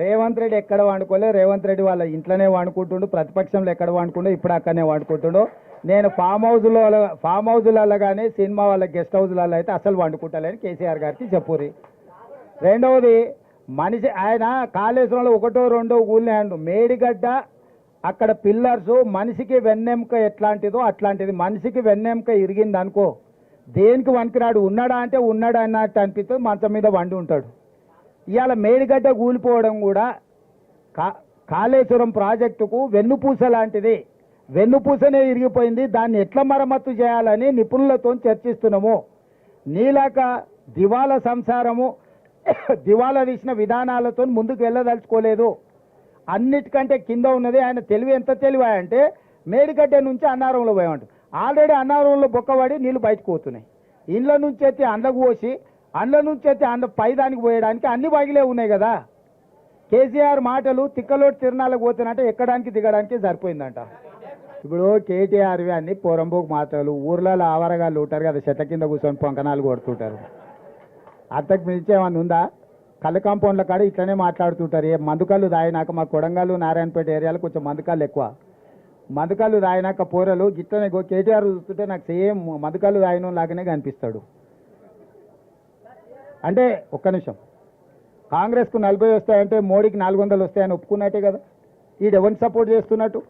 రేవంత్ రెడ్డి ఎక్కడ వండుకోలే? రేవంత్ రెడ్డి వాళ్ళ ఇంట్లోనే వాడుకుంటుండు ప్రతిపక్షంలో ఎక్కడ వాడుకుండో ఇప్పుడు అక్కడనే వండుకుంటుండు. నేను ఫామ్ హౌస్లో ఫామ్ హౌస్లలో కానీ సినిమా వాళ్ళ గెస్ట్ హౌస్లలో అయితే అసలు వండుకుంటలేని కేసీఆర్ గారికి చెప్పురి రెండవది మనిషి ఆయన కాళేశ్వరంలో ఒకటో రెండో ఊళ్ళో మేడిగడ్డ అక్కడ పిల్లర్స్ మనిషికి వెన్నెముక ఎట్లాంటిదో అట్లాంటిది. మనిషికి వెన్నెముక ఇరిగింది అనుకో దేనికి వణికిరాడు ఉన్నాడా అంటే ఉన్నాడా అన్నట్టు అనిపిస్తుంది మంచం మీద వండి ఉంటాడు. ఇవాళ మేడిగడ్డ కూలిపోవడం కూడా కా కాళేశ్వరం ప్రాజెక్టుకు వెన్నుపూస లాంటిది. వెన్నుపూసనే ఇరిగిపోయింది. దాన్ని ఎట్లా మరమ్మత్తు చేయాలని నిపుణులతో చర్చిస్తున్నాము. నీలాక దివాలా సంసారము దివాలా తీసిన విధానాలతో ముందుకు వెళ్ళదలుచుకోలేదు. అన్నిటికంటే కింద ఉన్నది ఆయన తెలివి ఎంత తెలివాయంటే మేడిగడ్డ నుంచి అన్నారంలో పోయామంట. ఆల్రెడీ అన్నారంలో బొక్కబడి నీళ్ళు బయటకు పోతున్నాయి. ఇండ్ల నుంచి అయితే అండ్లకు పోసి అండ్ల నుంచి అయితే అండ పైదానికి పోయడానికి అన్ని బాగిలే ఉన్నాయి కదా. కేసీఆర్ మాటలు తిక్కలోటి తిరణాలకు పోతున్నట్టే ఎక్కడానికి దిగడానికి సరిపోయిందంట. ఇప్పుడు కేటీఆర్వి అన్ని పొరంబోకు మాటలు ఊర్లలో ఆవరగాళ్ళు ఉంటారు కదా చెట్ల కింద కూర్చొని పొంకనాలు కొడుతుంటారు. అంతకు మించి ఏమన్నా ఉందా? కళ్ళు కాంపౌండ్ల కాడ ఇట్లనే మాట్లాడుతుంటారు. ఏ మందుకళ్ళు దాయినాక మా కొడంగల్ నారాయణపేట ఏరియాలో కొంచెం మందుకళ్ళు ఎక్కువ. మందుకళ్ళు దాయినాక పోరలు గిట్లనే కేటీఆర్ చూస్తుంటే నాకు సేమ్ మందుకళ్ళు దాయిన లాగానే కనిపిస్తాడు. అంటే ఒక్క నిమిషం. కాంగ్రెస్కు నలభై వస్తాయంటే మోడీకి నాలుగు వందలు వస్తాయని ఒప్పుకున్నట్టే కదా? వీడు ఎవరిని సపోర్ట్ చేస్తున్నట్టు?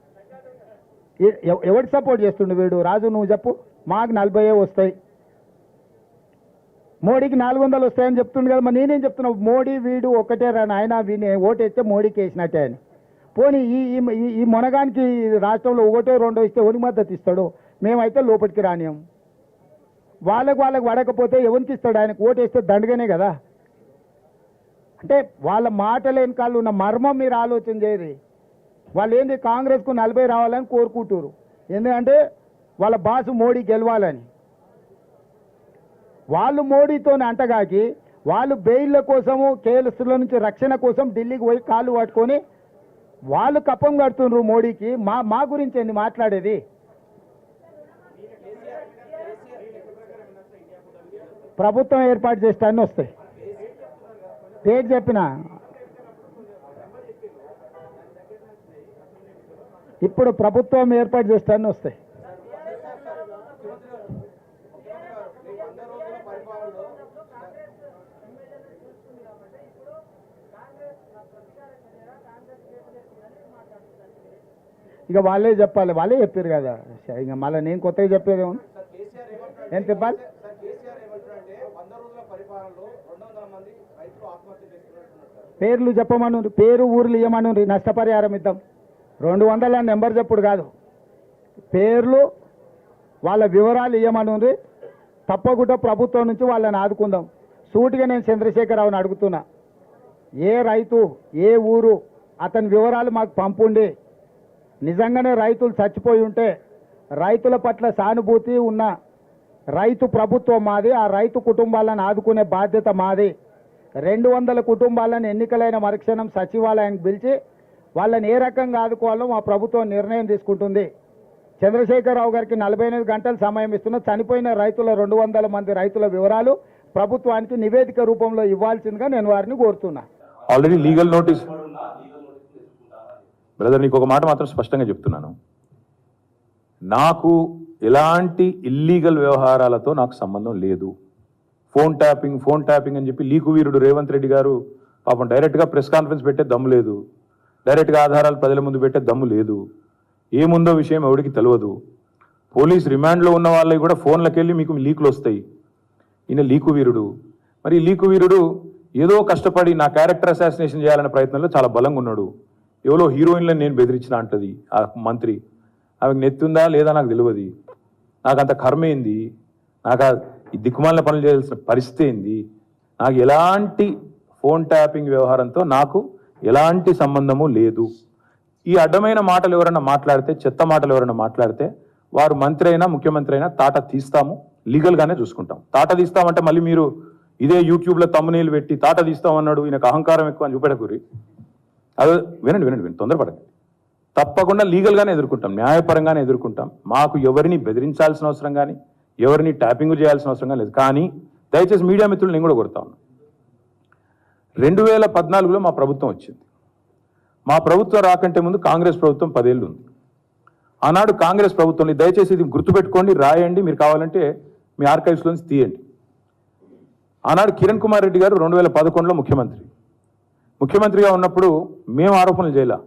ఈ- ఎవ- ఎవరికి సపోర్ట్ చేస్తుండు వీడు? రాజు నువ్వు చెప్పు. మాకు నలభై వస్తాయి. మోడీకి నాలుగు వందలు వస్తాయని చెప్తుండు కదా. మరి నేనేం చెప్తున్నా? మోడీ వీడు ఒకటే రా నాయన వీని ఓటేస్తే మోడీకి వేసినట్టే అని. పోనీ ఈ ఈ- ఈ మొనగానికి రాష్ట్రంలో ఒకటో రెండో ఇస్తే ఒని మద్దతు ఇస్తాడు. మేమైతే లోపలికి రానియం వాళ్ళకు వాళ్ళకి పడకపోతే ఎవరికి ఇస్తాడు? ఆయనకు ఓటేస్తే దండగనే కదా. అంటే వాళ్ళ మాటల వెనకాల ఉన్న మర్మం మీరు ఆలోచన చేయరు. వాళ్ళు ఏంది కాంగ్రెస్కు నలభై రావాలని కోరుకుంటారు ఎందుకంటే వాళ్ళ బాసు మోడీ గెలవాలని. వాళ్ళు మోడీతో అంటగాకి వాళ్ళు బెయిల్ల కోసము కేసుల నుంచి రక్షణ కోసం ఢిల్లీకి పోయి కాళ్ళు పట్టుకొని వాళ్ళు కప్పం కడుతున్నారు మోడీకి. మా మా గురించి ఏంది మాట్లాడేది? ప్రభుత్వం ఏర్పాటు చేస్తాన్ని వస్తాయి. డేట్ చెప్పిన? ఇప్పుడు ప్రభుత్వం ఏర్పాటు చేస్తాన్ని వస్తాయి. ఇక వాళ్ళే చెప్పాలి. వాళ్ళే చెప్పారు కదా. ఇంకా మళ్ళీ నేను కొత్తగా చెప్పేది ఏముంది ఏం చెప్పాలి సార్ కేసీఆర్ ఏమంటారంటే వంద రోజుల పరిపాలనలో రెండు వందల మంది రైతులు ఆత్మహత్య చేసుకున్నట్టున్నారు సార్ పేర్లు చెప్పమను పేరు ఊర్లు ఇవ్వమను నష్టపరిహారం ఇద్దాం. రెండు వందల నెంబర్ చెప్పుడు కాదు. పేర్లు వాళ్ళ వివరాలు ఇవ్వమను తప్పకుండా ప్రభుత్వం నుంచి వాళ్ళని ఆదుకుందాం. సూటిగా నేను చంద్రశేఖరరావుని అడుగుతున్నా. ఏ రైతు ఏ ఊరు అతని వివరాలు మాకు పంపుండి. నిజంగానే రైతులు చచ్చిపోయి ఉంటే రైతుల పట్ల సానుభూతి ఉన్న రైతు ప్రభుత్వం మాది ఆ రైతు కుటుంబాలను ఆదుకునే బాధ్యత మాది. రెండు వందల కుటుంబాలను ఎన్నికలైన మరుక్షణం సచివాలయానికి పిలిచి వాళ్ళని ఏ రకంగా ఆదుకోవాలో మా ప్రభుత్వం నిర్ణయం తీసుకుంటుంది. చంద్రశేఖరరావు గారికి నలభై ఎనిమిది గంటలు సమయం ఇస్తున్న చనిపోయిన రైతుల రెండు వందల మంది రైతుల వివరాలు ప్రభుత్వానికి నివేదిక రూపంలో ఇవ్వాల్సిందిగా నేను వారిని కోరుతున్నా. ఆల్రెడీ లీగల్ నోటీస్ బ్రదర్ నీకు ఒక మాట మాత్రం స్పష్టంగా చెప్తున్నాను. నాకు ఎలాంటి ఇల్లీగల్ వ్యవహారాలతో నాకు సంబంధం లేదు. ఫోన్ ట్యాపింగ్ ఫోన్ ట్యాపింగ్ అని చెప్పి లీకు వీరుడు రేవంత్ రెడ్డి గారు పాపం డైరెక్ట్గా ప్రెస్ కాన్ఫరెన్స్ పెట్టే దమ్ము లేదు. డైరెక్ట్గా ఆధారాలు ప్రజల ముందు పెట్టే దమ్ము లేదు. ఏముందో విషయం ఎవడికి తెలియదు పోలీస్ రిమాండ్లో ఉన్న వాళ్ళకి కూడా ఫోన్లకు వెళ్ళి మీకు లీకులు వస్తాయి. ఈయన లీకు వీరుడు. మరి లీకు వీరుడు ఏదో కష్టపడి నా క్యారెక్టర్ అసాసినేషన్ చేయాలనే ప్రయత్నంలో చాలా బలంగా ఉన్నాడు. ఎవరో హీరోయిన్లను నేను బెదిరించిన అంటది ఆ మంత్రి. ఆమెకు నెత్తుందా లేదా నాకు తెలియదు నాకు అంత కర్మ ఏంది? నాకు ఈ దిక్కుమాలిన పనులు చేయాల్సిన పరిస్థితి ఏంది? నాకు ఎలాంటి ఫోన్ ట్యాపింగ్ వ్యవహారంతో నాకు ఎలాంటి సంబంధము లేదు. ఈ అడ్డమైన మాటలు ఎవరైనా మాట్లాడితే చెత్త మాటలు ఎవరైనా మాట్లాడితే వారు మంత్రి అయినా ముఖ్యమంత్రి అయినా తాట తీస్తాము లీగల్గానే చూసుకుంటాం తాట తీస్తామంటే మళ్ళీ మీరు ఇదే యూట్యూబ్లో తమ్మునీళ్ళు పెట్టి తాట తీస్తామన్నాడు ఈయనకు అహంకారం ఎక్కువ అని చూపెడకూరి. అది వినండి వినండి వినండి తొందరపడండి తప్పకుండా లీగల్గానే ఎదుర్కొంటాం న్యాయపరంగానే ఎదుర్కొంటాం. మాకు ఎవరిని బెదిరించాల్సిన అవసరం కానీ ఎవరిని ట్యాపింగ్ చేయాల్సిన అవసరం లేదు. కానీ దయచేసి మీడియా మిత్రులు నేను కూడా కొడతా ఉన్నాను రెండు వేల పద్నాలుగులో మా ప్రభుత్వం వచ్చింది. మా ప్రభుత్వం రాకంటే ముందు కాంగ్రెస్ ప్రభుత్వం పదేళ్ళు ఉంది. ఆనాడు కాంగ్రెస్ ప్రభుత్వంలో దయచేసి ఇది గుర్తుపెట్టుకోండి రాయండి. మీరు కావాలంటే మీ ఆర్కైవ్స్లోంచి తీయండి. ఆనాడు కిరణ్ కుమార్ రెడ్డి గారు రెండు వేల పదకొండులో ముఖ్యమంత్రి. ముఖ్యమంత్రిగా ఉన్నప్పుడు మేము ఆరోపణలు చేయలా.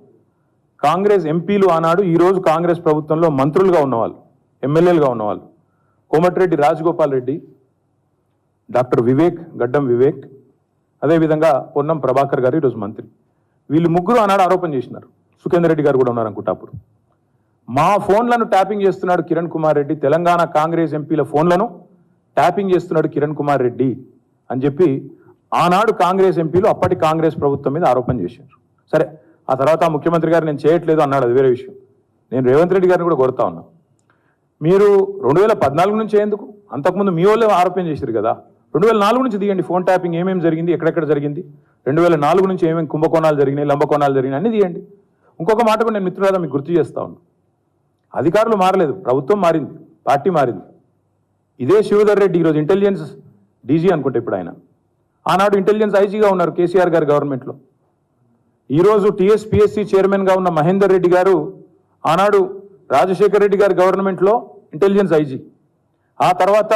కాంగ్రెస్ ఎంపీలు ఆనాడు ఈరోజు కాంగ్రెస్ ప్రభుత్వంలో మంత్రులుగా ఉన్నవాళ్ళు ఎమ్మెల్యేలుగా ఉన్నవాళ్ళు. కోమటిరెడ్డి రాజగోపాల్ రెడ్డి డాక్టర్ వివేక్ గడ్డం వివేక్ అదేవిధంగా పొన్నం ప్రభాకర్ గారు ఈరోజు మంత్రి. వీళ్ళు ముగ్గురు ఆనాడు ఆరోపణ చేసినారు. సుఖేందర్ రెడ్డి గారు కూడా ఉన్నారు అనుకుంటా అప్పుడు మా ఫోన్లను ట్యాపింగ్ చేస్తున్నాడు కిరణ్ కుమార్ రెడ్డి తెలంగాణ కాంగ్రెస్ ఎంపీల ఫోన్లను ట్యాపింగ్ చేస్తున్నాడు కిరణ్ కుమార్ రెడ్డి అని చెప్పి ఆనాడు కాంగ్రెస్ ఎంపీలు అప్పటి కాంగ్రెస్ ప్రభుత్వం మీద ఆరోపణ చేశారు సరే ఆ తర్వాత ఆ ముఖ్యమంత్రి గారు నేను చేయట్లేదు అన్నాడు అది వేరే విషయం. నేను రేవంత్ రెడ్డి గారిని కూడా కొడతా ఉన్నా. మీరు రెండు వేల పద్నాలుగు నుంచి ఎందుకు? అంతకుముందు మీ వాళ్ళే ఆరోపణ చేశారు కదా. రెండు వేల నాలుగు నుంచి తీయండి ఫోన్ ట్యాపింగ్ ఏమేమి జరిగింది ఎక్కడెక్కడ జరిగింది? రెండు వేల నాలుగు నుంచి ఏమేమి కుంభకోణాలు జరిగినాయి లంబకోణాలు జరిగినాయి అన్ని తీయండి ఇంకొక మాట కూడా నేను మిత్రులారా మీకు గుర్తు చేస్తా ఉన్నాను అధికారులు మారలేదు ప్రభుత్వం మారింది పార్టీ మారింది. ఇదే శివధర్ రెడ్డి ఈరోజు ఇంటెలిజెన్స్ డీజీ అనుకుంటే ఇప్పుడు ఆయన. ఆనాడు ఇంటెలిజెన్స్ ఐజీగా ఉన్నారు కేసీఆర్ గారు గవర్నమెంట్లో. ఈరోజు టీఎస్పీఎస్సీ చైర్మన్గా ఉన్న మహేందర్ రెడ్డి గారు ఆనాడు రాజశేఖర్ రెడ్డి గారి గవర్నమెంట్లో ఇంటెలిజెన్స్ ఐజీ. ఆ తర్వాత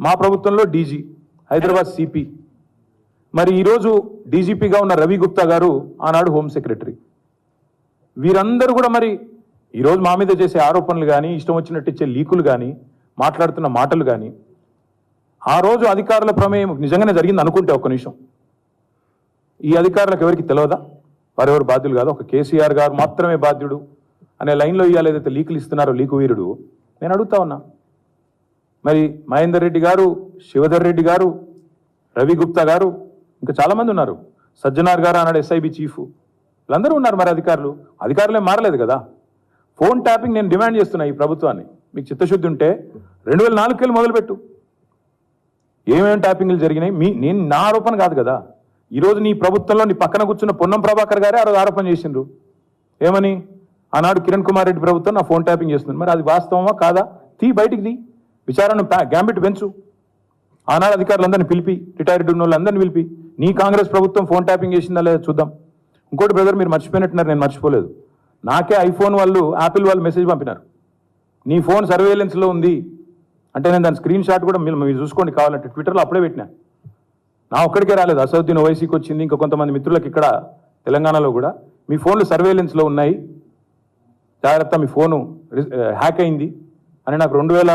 మా ప్రభుత్వంలో డీజీ హైదరాబాద్ సిపి మరి ఈరోజు డీజీపీగా ఉన్న రవి గుప్తా గారు ఆనాడు హోమ్ సెక్రటరీ. వీరందరూ కూడా మరి ఈరోజు మా మీద చేసే ఆరోపణలు కానీ ఇష్టం వచ్చినట్టు ఇచ్చే లీకులు కానీ మాట్లాడుతున్న మాటలు కానీ ఆ రోజు అధికారుల ప్రమేయం నిజంగానే జరిగింది అనుకుంటే ఒక్క నిమిషం. ఈ అధికారులకు ఎవరికి తెలియదా వారెవరు బాధ్యులు కాదు? ఒక కేసీఆర్ గారు మాత్రమే బాధ్యుడు. అనే లైన్లో ఇవాళ ఏదైతే లీకులు ఇస్తున్నారో లీకు వీరుడు నేను అడుగుతా ఉన్నా. మరి మహేందర్ రెడ్డి గారు శివధర్ రెడ్డి గారు రవి గుప్తా గారు ఇంకా చాలామంది ఉన్నారు. సజ్జనార్ గారు అన్నాడు ఎస్ఐబి చీఫ్ వీళ్ళందరూ ఉన్నారు మరి అధికారులు. అధికారులే మారలేదు కదా. ఫోన్ ట్యాపింగ్ నేను డిమాండ్ చేస్తున్నా ఈ ప్రభుత్వాన్ని. మీకు చిత్తశుద్ధి ఉంటే రెండు వేల నాలుగుకెళ్ళి మొదలుపెట్టు. ఏమేమి ట్యాపింగ్లు జరిగినాయి? మీ నేను నా ఆరోపణ కాదు కదా. ఈరోజు నీ ప్రభుత్వంలో నీ పక్కన కూర్చున్న పొన్నం ప్రభాకర్ గారే ఆ రోజు ఆరోపణ చేసిండ్రు. ఏమని? ఆనాడు కిరణ్ కుమార్ రెడ్డి ప్రభుత్వం నా ఫోన్ ట్యాపింగ్ చేస్తుంది. మరి అది వాస్తవమా? కాదా? తీ బయటికి తీ. విచారణ గ్యాంబిట్ పెంచు. ఆనాడు అధికారులందరినీ పిలిపి రిటైర్డ్ ఉన్న వాళ్ళందరినీ పిలిపి నీ కాంగ్రెస్ ప్రభుత్వం ఫోన్ ట్యాపింగ్ చేసిందా లేదా చూద్దాం. ఇంకోటి బ్రదర్ మీరు మర్చిపోయినట్టున్నారు నేను మర్చిపోలేదు. నాకే ఐఫోన్ వాళ్ళు యాపిల్ వాళ్ళు మెసేజ్ పంపినారు. నీ ఫోన్ సర్వేలెన్స్లో ఉంది. అంటే నేను దాని స్క్రీన్ షాట్ కూడా మీరు మీరు చూసుకోండి కావాలంటే. ట్విట్టర్లో అప్పుడే పెట్టినా. నా ఒక్కడికే రాలేదు. అసౌద్దీన్ ఓవైసీకి వచ్చింది. ఇంకా కొంతమంది మిత్రులకు ఇక్కడ తెలంగాణలో కూడా. మీ ఫోన్లు సర్వేలెన్స్లో ఉన్నాయి. జాగ్రత్త మీ ఫోను హ్యాక్ అయింది అని నాకు రెండు వేల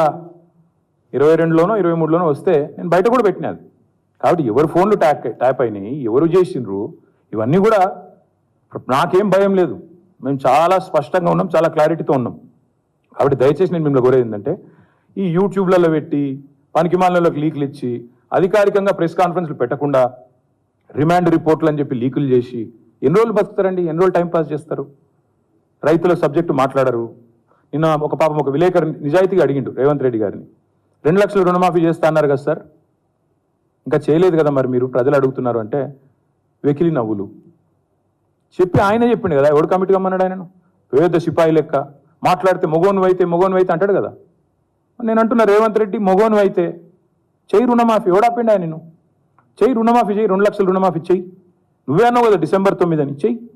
ఇరవై రెండులోనో ఇరవై మూడులోనో వస్తే నేను బయట కూడా పెట్టినది కాబట్టి ఎవరు ఫోన్లు ట్యాక్ ట్యాప్ అయినాయి ఎవరు చేసిండ్రు ఇవన్నీ కూడా నాకేం భయం లేదు. మేము చాలా స్పష్టంగా ఉన్నాం చాలా క్లారిటీతో ఉన్నాం. కాబట్టి దయచేసి నేను మిమ్మల్ని కోరేది ఏంటంటే ఈ యూట్యూబ్లలో పెట్టి పనికిమాలలోకి లీకులు ఇచ్చి అధికారికంగా ప్రెస్ కాన్ఫరెన్స్లు పెట్టకుండా రిమాండ్ రిపోర్ట్లు అని చెప్పి లీకులు చేసి ఎన్ని రోజులు బతుకుతారండి? ఎన్ని రోజులు టైం పాస్ చేస్తారు? రైతుల సబ్జెక్టు మాట్లాడరు. నిన్న ఒక పాపం ఒక విలేకరు నిజాయితీగా అడిగిండు రేవంత్ రెడ్డి గారిని. రెండు లక్షలు రుణమాఫీ చేస్తా అన్నారు కదా సార్. ఇంకా చేయలేదు కదా మరి మీరు? ప్రజలు అడుగుతున్నారు అంటే వెకిలి నవ్వులు. చెప్పి ఆయన చెప్పిండు కదా ఎవడు కమిటీ కమ్మన్నాడు ఆయనను? పేద సిపాయి లెక్క. మాట్లాడితే మొగోను అయితే మొగోను అయితే అంటాడు కదా. నేను అంటున్నా రేవంత్ రెడ్డి మొగోను అయితే చెయ్యి రుణమాఫీ. ఎవడాపిండు ఆయన నేను చెయ్యి రుణమాఫీ చెయ్యి. రెండు లక్షలు రుణమాఫీ చెయ్యి. నువ్వే అన్నావు కదా డిసెంబర్ తొమ్మిది అని. చెయ్యి.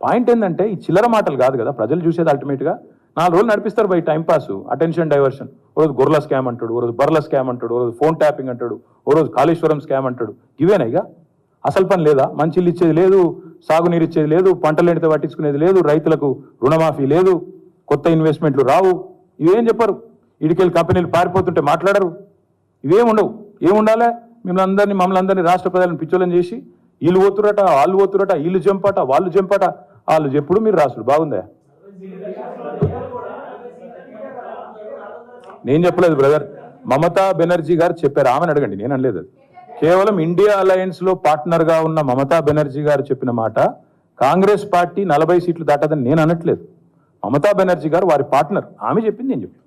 పాయింట్ ఏంటంటే ఈ చిల్లర మాటలు కాదు కదా ప్రజలు చూసేది అల్టిమేట్గా నాలుగు రోజులు నడిపిస్తారు బై టైంపాస్ అటెన్షన్ డైవర్షన్ ఓ రోజు గొర్రెల స్కామ్ అంటాడు ఓ రోజు బర్ల స్కామ్ అంటాడు ఓ రోజు ఫోన్ ట్యాపింగ్ అంటాడు ఓ రోజు కాళేశ్వరం స్కామ్ అంటాడు. ఇవేనా ఇక? అసలు పని లేదా? మంచిలు ఇచ్చేది లేదు సాగునీరు ఇచ్చేది లేదు పంటలు ఎండితే పట్టించుకునేది లేదు రైతులకు రుణమాఫీ లేదు కొత్త ఇన్వెస్ట్మెంట్లు రావు. ఇవేం చెప్పరు? ఇడికెళ్ళి కంపెనీలు పారిపోతుంటే మాట్లాడరు. ఇవేం ఉండవు. ఏముండాలే? మిమ్మల్ని అందరినీ మమ్మల్ని అందరినీ రాష్ట్ర ప్రజలను పిచ్చోళ్ళని చేసి వీళ్ళు పోతురట వాళ్ళు పోతురట వీళ్ళు జంపట వాళ్ళు జంపట వాళ్ళు చెప్పుడు మీరు రాసుడు? బాగుందా? నేను చెప్పలేదు బ్రదర్ మమతా బెనర్జీ గారు చెప్పారు. ఆమెను అడగండి నేను అనలేదు. కేవలం ఇండియా అలయన్స్లో పార్ట్నర్గా ఉన్న మమతా బెనర్జీ గారు చెప్పిన మాట కాంగ్రెస్ పార్టీ నలభై సీట్లు దాటదని నేను అనట్లేదు. మమతా బెనర్జీ గారు వారి పార్ట్నర్ ఆమె చెప్పింది నేను చెప్పి